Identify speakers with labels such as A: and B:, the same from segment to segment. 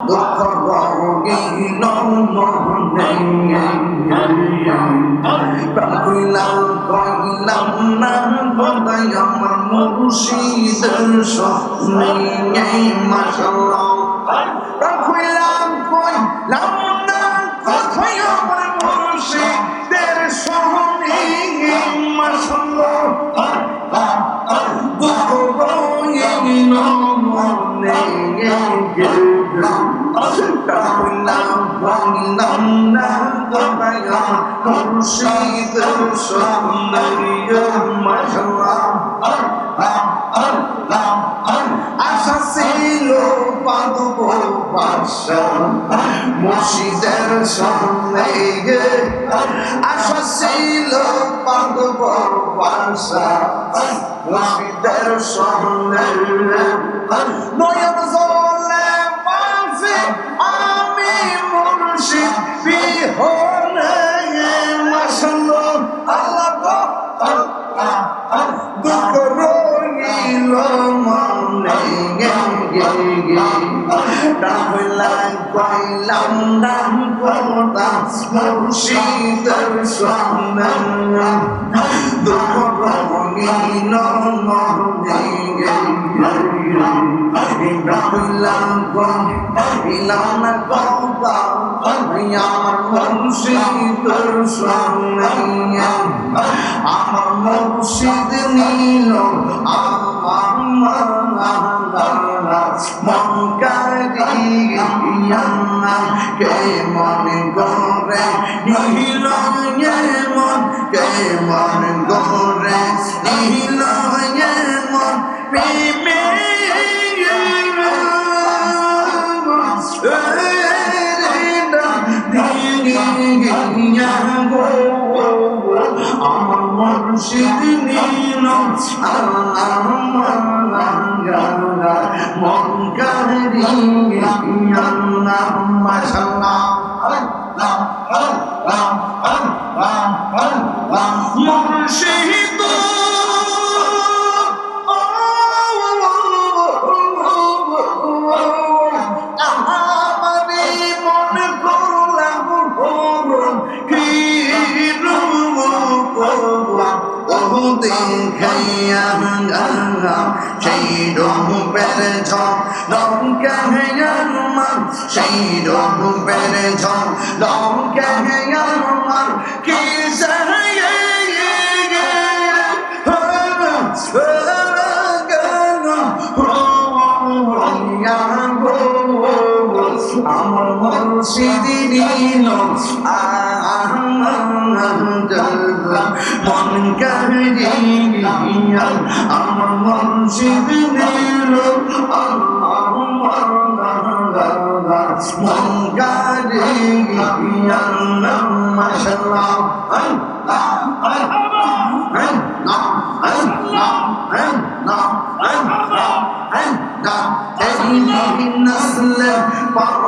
A: দুঃখ রহিল কইলাম কইলাম না বোধাই আমার মুর্শিদের স্বপ্নে মাশাল্লাহ কইলাম কইলাম না কোথায় আমার মুর্শিদের স্বপ্নে মাশাল্লাহ দুঃখ রহিল মনে কইলাম আশা ছিল পাদব বাসা মুর্শিদের সামনে আশা ছিল পাদব বাসা মুর্শিদের সামনে নয়ন জলে মুর্শিদের সামনে দুঃখ রইল মনে ডাকলাম কইলাম না কোটা আমার মুর্শিদের সামনে আমার মুর্শিদ নীল মন কারিয়ানা কে মন করে নীল মন কে মন করে নীল মন প্রেমে আমার মুর্শিদ নীল মন কারিয়ানা ও দেখাইয়া সেই রূপের ঝম লঙ্কাহাইয়ার মান সেই রূপের ঝম লঙ্কাহাইয়ার মান কি আমার মুর্শিদি নীল মন কাহিয়া আমার মন শিব নীল মন কাহিয়া মশলা نسل پر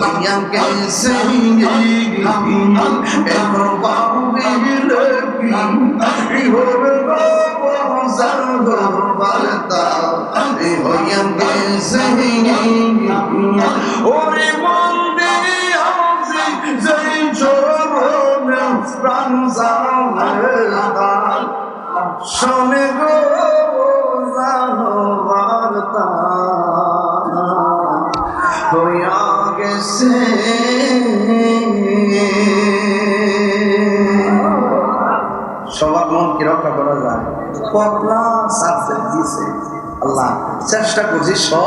A: ya gelsin aman Ebrar bile bin Yorga bozar dorbalda Ya gelsin Ori bondi havzi zeyn çorun Fransa Şone go সবার মন কি রক্ষা করা যায়? দিছে। আল্লাহ চেষ্টা করছি সব